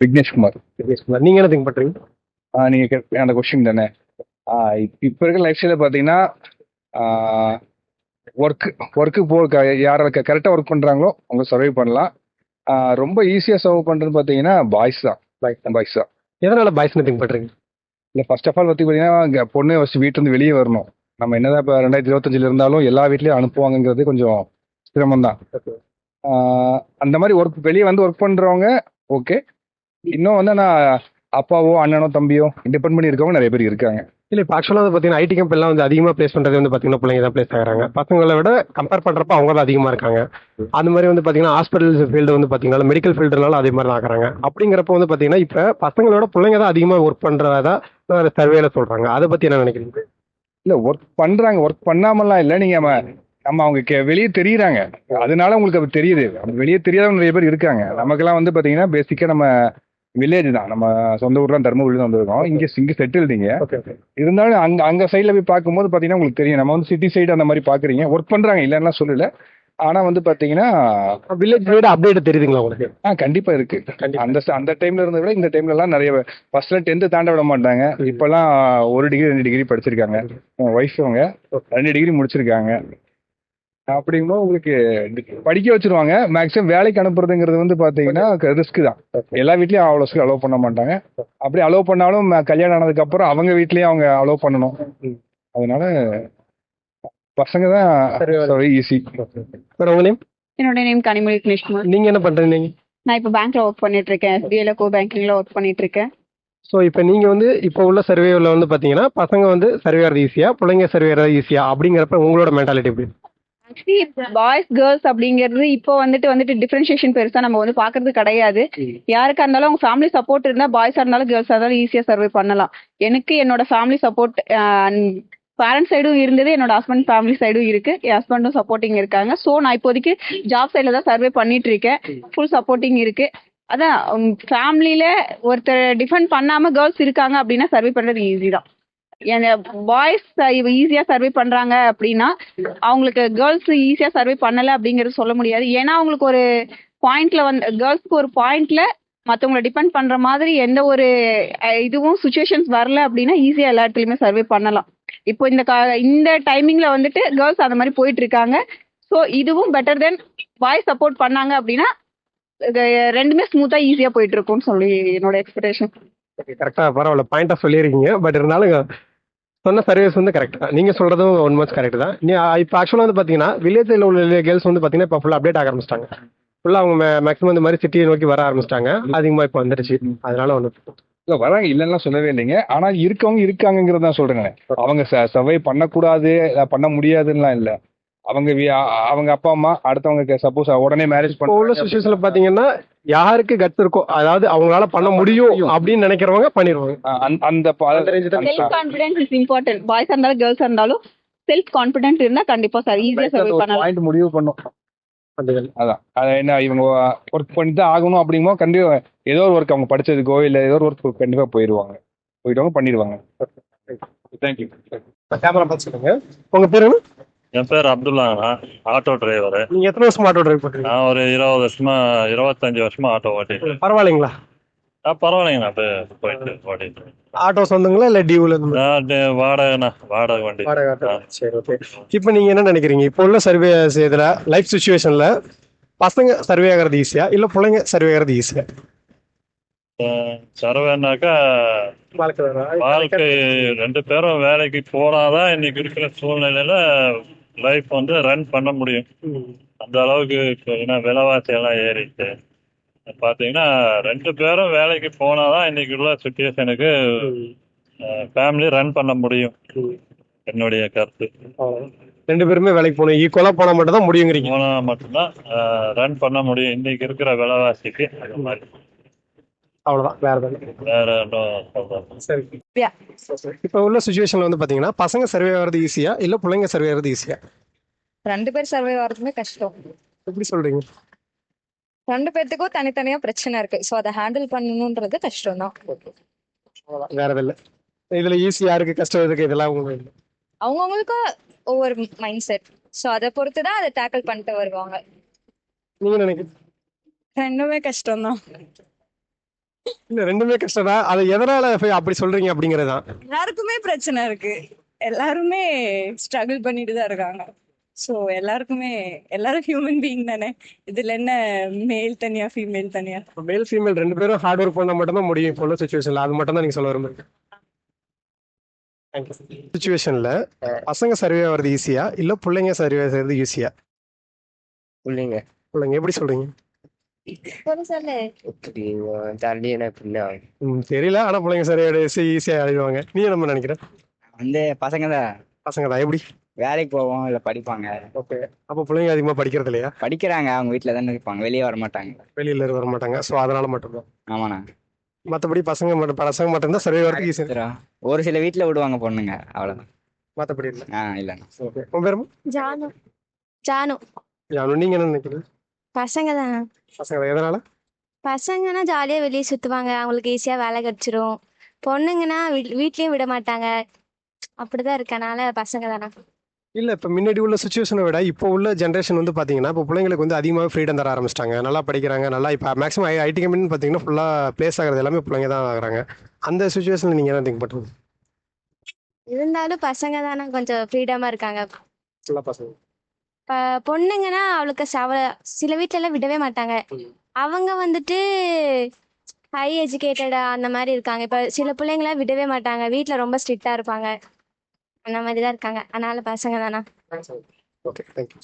விக்னேஷ்குமார். விக்னேஷ்குமார். நீங்க என்ன திங்க் பண்றீங்க? ஆ, நீங்க அந்த கொஸ்டின் தானே? இப்ப இப்ப இருக்க லைஃப் ஸ்டைல பாத்தீங்கன்னா ஒர்க் ஒர்க்கு போ யார் கரெக்டாக ஒர்க் பண்றாங்களோ அவங்க சர்வை பண்ணலாம். ரொம்ப ஈஸியா சர்வ் பண்றது பாத்தீங்கன்னா பாய்ஸ் தான். பாய்ஸ் தான். எதனால பாய்ஸ்னு திங்க் பண்றீங்க? இல்ல ஃபர்ஸ்ட் ஆஃப் ஆல் பத்தி பாத்தீங்கன்னா இங்க பொண்ணு ஃபர்ஸ்ட் வீட்டுல இருந்து வெளியே வரணும். நம்ம என்னதான் இப்ப ரெண்டாயிரத்தி இருபத்தஞ்சுல இருந்தாலும் எல்லா வீட்லயும் அனுப்புவாங்கங்கிறது கொஞ்சம் சிரமம் தான் அந்த மாதிரி ஒர்க் வெளியே வந்து ஒர்க் பண்றவங்க ஓகே இன்னும் வந்து நான் அப்பாவோ அண்ணனோ தம்பியோ டிபெண்ட் பண்ணி இருக்கவங்க நிறைய பேர் இருக்காங்க. இல்ல இப்போ ஆக்சுவலாக வந்து பார்த்தீங்கன்னா ஐடி கம்பெனிலாம் வந்து அதிகமாக ப்ளேஸ் பண்ணுறது வந்து பார்த்தீங்கன்னா பிள்ளைங்க தான் ப்ளேஸ் ஆகிறாங்க. பசங்களை விட கம்பேர் பண்ணுறப்ப அவங்க தான் அதிகமாக இருக்காங்க. அந்த மாதிரி வந்து பார்த்தீங்கன்னா ஹாஸ்பிட்டல் ஃபீல்டு வந்து பார்த்தீங்கன்னா மெடிக்கல் ஃபீல்டுனால அதே மாதிரி தான் ஆக்குறாங்க அப்படிங்கிறப்ப வந்து பார்த்தீங்கன்னா இப்போ பசங்களோட பிள்ளைங்க தான் அதிகமாக ஒர்க் பண்ணுறதா சர்வேல சொல்கிறாங்க அதை பற்றி என்ன நினைக்கிறீங்க? இல்ல ஒர்க் பண்றாங்க. ஒர்க் பண்ணாமலாம் இல்ல. நீங்க நம்ம அவங்க வெளியே தெரியுறாங்க. அதனால உங்களுக்கு அது தெரியுது. வெளியே தெரியாதவங்க நிறைய பேர் இருக்காங்க. நமக்கெல்லாம் வந்து பாத்தீங்கன்னா பேசிக்கா நம்ம வில்லேஜ் தான். நம்ம சொந்த ஊர்லாம் தருமபுரி தான் வந்திருக்கோம். இங்க இங்க செட்டில்டிங்க ஓகே ஓகே இருந்தாலும் அங்க அங்க சைடுல போய் பார்க்கும்போது பாத்தீங்கன்னா உங்களுக்கு தெரியும். நம்ம வந்து சிட்டி சைடு அந்த மாதிரி பாக்குறீங்க ஒர்க் பண்றாங்க இல்லைன்னா சொல்லல. ஆனா வந்து பாத்தீங்கன்னா வில்லேஜ் விட அப்டேட் தெரியுதுங்களா உங்களுக்கு? ஆ கண்டிப்பா இருக்கு. அந்த அந்த டைம்ல இருந்த விட இந்த டைம்ல எல்லாம் நிறைய ஃபர்ஸ்ட்ல டென்த் தாண்ட விட மாட்டாங்க. இப்பெல்லாம் ஒரு டிகிரி ரெண்டு டிகிரி படிச்சிருக்காங்க. ஒய்ஃப் அவங்க ரெண்டு டிகிரி முடிச்சிருக்காங்க. அப்படிங்கும்போது உங்களுக்கு படிக்க வச்சிருவாங்க. மேக்ஸிமம் வேலைக்கு அனுப்புறதுங்கிறது வந்து பாத்தீங்கன்னா ரிஸ்க் தான். எல்லா வீட்லயும் அவ்வளோ அலோவ் பண்ண மாட்டாங்க. அப்படி அலோவ் பண்ணாலும் கல்யாணம் ஆனதுக்கு அப்புறம் அவங்க வீட்லயும் அவங்க அலோவ் பண்ணணும். அதனால பசங்க தான் ஈஸி மேடம் உங்க நேம் என்னோட நேம் கனிமொழி விக்னேஷ்குமார் நீங்கள் என்ன பண்ணுறீங்க நீங்கள் நான் இப்போ பேங்க்ல ஒர்க் பண்ணிட்டு இருக்கேன். எஸ்பிஐல கோ பேங்கிங்ல ஒர்க் பண்ணிட்டு இருக்கேன். ஸோ இப்போ நீங்கள் வந்து இப்போ உள்ள சர்வேவில் வந்து பார்த்தீங்கன்னா பசங்க வந்து சர்வே ஆகிறது ஈஸியாக பிள்ளைங்க சர்வே ஆகிறது ஈஸியாக அப்படிங்கிறப்ப உங்களோட மென்டாலிட்டி எப்படி? பாய்ஸ் கேர்ள்ஸ் அப்படிங்கிறது இப்போ வந்துட்டு வந்துட்டு டிஃபரன்ஷியேஷன் பெருசா நம்ம வந்து பாக்குறது கிடையாது. யாருக்கா இருந்தாலும் அவங்க ஃபேமிலி சப்போர்ட் இருந்தா பாய்ஸா இருந்தாலும் கேர்ள்ஸா இருந்தாலும் ஈஸியா சர்வே பண்ணலாம். எனக்கு என்னோட ஃபேமிலி சப்போர்ட் பேரண்ட்ஸ் சைடும் இருந்தது என்னோட ஹஸ்பண்ட் ஃபேமிலி சைடும் இருக்கு. என் ஹஸ்பண்டும் சப்போர்ட்டிங் இருக்காங்க. ஸோ நான் இப்போதைக்கு ஜாப் சைடில் தான் சர்வே பண்ணிட்டு இருக்கேன் ஃபுல் சப்போர்ட்டிங் இருக்கு. அதான் ஃபேமிலியில ஒருத்தர் டிஃபெண்ட் பண்ணாம கேர்ள்ஸ் இருக்காங்க அப்படின்னா சர்வே பண்றது ஈஸி தான். பாய்ஸ் ஈஸியா சர்வே பண்றாங்க அப்படின்னா அவங்களுக்கு கேர்ள்ஸ் ஈஸியா சர்வே பண்ணல அப்படிங்கறது சொல்ல முடியாது. ஏன்னா அவங்களுக்கு ஒரு பாயிண்ட்ல வந்து கேர்ள்ஸ்க்கு ஒரு பாயிண்ட்ல மத்தவங்களை டிபெண்ட் பண்ற மாதிரி எந்த ஒரு இதுவும் சுச்சுவேஷன்ஸ் வரல அப்படின்னா ஈஸியா எல்லா இடத்துலயுமே சர்வே பண்ணலாம். இப்போ இந்த கா- இந்த டைமிங்ல வந்துட்டு கேர்ள்ஸ் அந்த மாதிரி போயிட்டு இருக்காங்க. ஸோ இதுவும் பெட்டர் தென் பாய் சப்போர்ட் பண்ணாங்க அப்படின்னா ரெண்டுமே ஸ்மூத்தா ஈஸியா போயிட்டு இருக்கும்னு சொல்லி என்னோட எக்ஸ்பெக்டேஷன் கரெக்டா பரவாயில்ல பாயிண்டா சொல்லியிருக்கீங்க. பட் இருந்தாலும் சொன்ன சர்வீஸ் வந்து கரெக்ட் தான் நீங்கள் சொல்கிறதும் ஒன் மந்த்ஸ் கரெக்ட் தான். நீ இப்போ ஆக்சுவலாக வந்து பார்த்தீங்கன்னா வில்லேஜில் உள்ள கேர்ள்ஸ் வந்து பார்த்தீங்கன்னா இப்போ ஃபுல்லாக அப்டேட் ஆக ஆரம்பிச்சிட்டாங்க. ஃபுல்லாக அவங்க மேக்ஸிமம் இந்த மாதிரி சிட்டியை நோக்கி வர ஆரம்பிச்சிட்டாங்க. அதிகமாக இப்போ வந்துருச்சு அதனால ஒன்று இல்ல. வராங்க. இல்லைன்னா சொல்லவே இல்லைங்க. ஆனா இருக்கவங்க இருக்காங்கிறது தான் சொல்றேன் அவங்க சர்வை பண்ணக்கூடாது பண்ண முடியாதுன்னுலாம் இல்ல. அவங்க அவங்க அப்பா அம்மா அடுத்தவங்க சப்போஸ் உடனே மேரேஜ் இப்போ உள்ள பண்ண சுச்சுவேஷன்ல பாத்தீங்கன்னா யாருக்கு கட்ஸ் இருக்கோ அதாவது அவங்களால பண்ண முடியும் அப்படின்னு நினைக்கிறவங்க பண்ணிடுவாங்க அந்த- செல்ஃப் கான்பிடன்ஸ் இஸ் இம்பார்ட்டன்ட் பாய்ஸா இருந்தாலும் கேர்ள்ஸா இருந்தாலும் செல்ஃப் கான்பிடன்ட் இருந்தா கண்டிப்பா சார் ஈஸியா சர்வே பண்ணலாம் பாயிண்ட் முடிவு பண்ணும். அதான் அது என்ன இவங்க ஒர்க் பண்ணி தான் ஆகணும் அப்படிங்கும்போது கண்டிப்பா ஏதோ ஒரு ஒர்க் அவங்க படிச்சதுக்கோ இல்ல ஏதோ ஒரு ஒர்க் கண்டிப்பா போயிருவாங்க போயிட்டவங்க பண்ணிடுவாங்க தேங்க்யூ கேமரா பார்த்து சொல்லுங்க உங்க பேரு என்ன? என் பேர் அப்துல்லாங்கண்ணா ஆட்டோ டிரைவர் நீங்க எத்தனை வருஷம் ஆட்டோ டிரைவ் பண்றீங்க? நான் ஒரு இருபது வருஷமா இருபத்தஞ்சு வருஷமா ஆட்டோ ஓட்டிட்டு பரவாயில்லைங்களா? ஆ பரவாயில்லைங்கண்ணா அப்படியே போயிட்டு ஓட்டிட்டு ஆட்டோ சொந்தங்களா இல்ல டியூல இருந்து? வாடகைண்ணா வாடகை வண்டி. வாடகை ஆட்டோ. சரி ஓகே. இப்போ நீங்க என்ன நினைக்கிறீங்க? இப்போ உள்ள சர்வே இதுல லைஃப் சுச்சுவேஷன்ல பசங்க சர்வே ஆகிறது ஈஸியா இல்ல பிள்ளைங்க சர்வே ஆகிறது ஈஸியா சரவேனாக்கா வாழ்க்கை ரெண்டு பேரும் வேலைக்கு போனாதான் இன்னைக்கு இருக்கிற சூழ்நிலையில லைஃப் வந்து ரன் பண்ண முடியும். அந்த அளவுக்கு இப்போ ஏன்னா விலைவாசி எல்லாம் ஏறிட்டு பாத்தீங்கன்னா ரெண்டு பேரும் வேலைக்கு போனாதான் இன்னைக்கு உள்ள சுச்சுவேஷனுக்கு ஃபேமிலி ரன் பண்ண முடியும். என்னுடைய கருத்து. ரெண்டு பேருமே வேலைக்கு போகணும். ஈக்குவலா போனா மட்டும் தான் முடியுங்கிறீங்க. போனா மட்டும்தான் ரன் பண்ண முடியும். இன்னைக்கு இருக்கிற விலைவாசிக்கு. அது மாதிரி அவ்வளவுதான். வேற சரி. இப்போ உள்ள சுச்சுவேஷன்ல வந்து பாத்தீங்கன்னா பசங்க சர்வே ஆகிறது ஈஸியா இல்ல பிள்ளைங்க சர்வே ஆகிறது ஈஸியா ரெண்டு பேர் சர்வை ஆகிறதுமே கஷ்டம். எப்படி சொல்றீங்க? ரெண்டு பேர்த்துக்கும் தனித்தனியா பிரச்சனை இருக்கு. ஸோ அதை ஹேண்டில் பண்ணணுன்றது கஷ்டம் தான் வேற இல்ல. இதுல ஈஸி யாருக்கு கஷ்டம் இருக்கு இதெல்லாம் உங்களுக்கு இல்ல. அவங்கவுங்களுக்கு ஒவ்வொரு மைண்ட் செட் ஸோ அதை பொறுத்து தான் அதை டேக்கிள் பண்ணிட்டு வருவாங்க. நீங்க நினைக்கிறீங்க? ரெண்டுமே கஷ்டம் தான் இல்ல ரெண்டுமே கஷ்டம் தான். அது எதனால போய் அப்படி சொல்றீங்க அப்படிங்கறதுதான் எல்லாருக்குமே பிரச்சனை இருக்கு. எல்லாருமே ஸ்ட்ரகிள் பண்ணிட்டு தான் இருக்காங்க. ஸோ எல்லாருக்குமே எல்லாரும் ஹியூமன் பீயிங் தானே. இதுல என்ன மேல் தனியா ஃபீமேல் தனியா? மேல் ஃபீமேல் ரெண்டு பேரும் ஹார்ட் ஒர்க் பண்ணா மட்டும் தான் முடியும். இப்போ உள்ள சுச்சுவேஷன்ல அது மட்டும் தான் நீங்க சொல்ல விரும்புறீங்க. சுச்சுவேஷன்ல பசங்க சர்வே ஆகிறது ஈஸியா இல்ல பிள்ளைங்க சர்வே செய்யறது ஈஸியா பிள்ளைங்க. பிள்ளைங்க எப்படி சொல்றீங்க? தெரியல. ஆனா பிள்ளைங்க சர்வே ஈஸியா எழுதுவாங்க. நீ என்ன நினைக்கிற? வந்து பசங்க தான் பசங்க தான் எப்படி? வேலைக்கு போவோம். இல்லை படிப்பாங்க. ஓகே. அப்போ பிள்ளைங்க அதிகமா படிக்கிறது இல்லையா? படிக்கிறாங்க. அவங்க வீட்டில் தானே இருப்பாங்க. வெளியே வர மாட்டாங்க. வெளியில இருந்து வர மாட்டாங்க. ஸோ அதனால மட்டும்தான். ஆமாண்ணா. மற்றபடி பசங்க மட்டும் பசங்க மட்டும்தான் சர்வே வரதுக்கு ஈஸி சரி, ஒரு சில வீட்டில் விடுவாங்க பொண்ணுங்க. அவ்வளோதான் மற்றபடி இல்லை. ஆ இல்லைண்ணா. ஓகே உன் பேருமா ஜானு. ஜானு. ஜானு நீங்க என்ன நினைக்கிறீங்க? பசங்க தானே பசங்க தான். எதனால? பசங்கன்னா ஜாலியாக வெளியே சுற்றுவாங்க அவங்களுக்கு ஈஸியாக வேலை கிடச்சிரும். பொண்ணுங்கன்னா வீட் வீட்லேயும் விட மாட்டாங்க. அப்படிதான் இருக்கனால பசங்க தானே? இல்ல இப்ப முன்னாடி உள்ள சுச்சுவேஷனை விட இப்போ உள்ள ஜென்ரேஷன் வந்து பாத்தீங்கன்னா இப்போ பிள்ளைங்களுக்கு வந்து அதிகமாக ஃப்ரீடம் தர ஆரம்பிச்சிட்டாங்க. நல்லா படிக்கிறாங்க நல்லா இப்போ மேக்ஸிமம் ஐடி கம்பெனி பாத்தீங்கன்னா ஃபுல்லா பிளேஸ் ஆகிறது எல்லாமே பிள்ளைங்க தான் ஆகுறாங்க. அந்த சுச்சுவேஷன்ல நீங்க என்ன திங்க் பண்றீங்க இருந்தாலும் பசங்க தானே கொஞ்சம் ஃப்ரீடமாக இருக்காங்க. ஃபுல்லா பசங்க. பொண்ணுங்கன்னா அவளுக்கு சவ சில வீட்டிலலாம் விடவே மாட்டாங்க. அவங்க வந்துட்டு ஹை எஜுகேட்டடா அந்த மாதிரி இருக்காங்க. இப்ப சில பிள்ளைங்களாம் விடவே மாட்டாங்க. வீட்டுல ரொம்ப ஸ்ட்ரிக்டா இருப்பாங்க. அந்த மாதிரி தான் இருக்காங்க. அதனால பசங்க தானா ஓகே தேங்க்யூ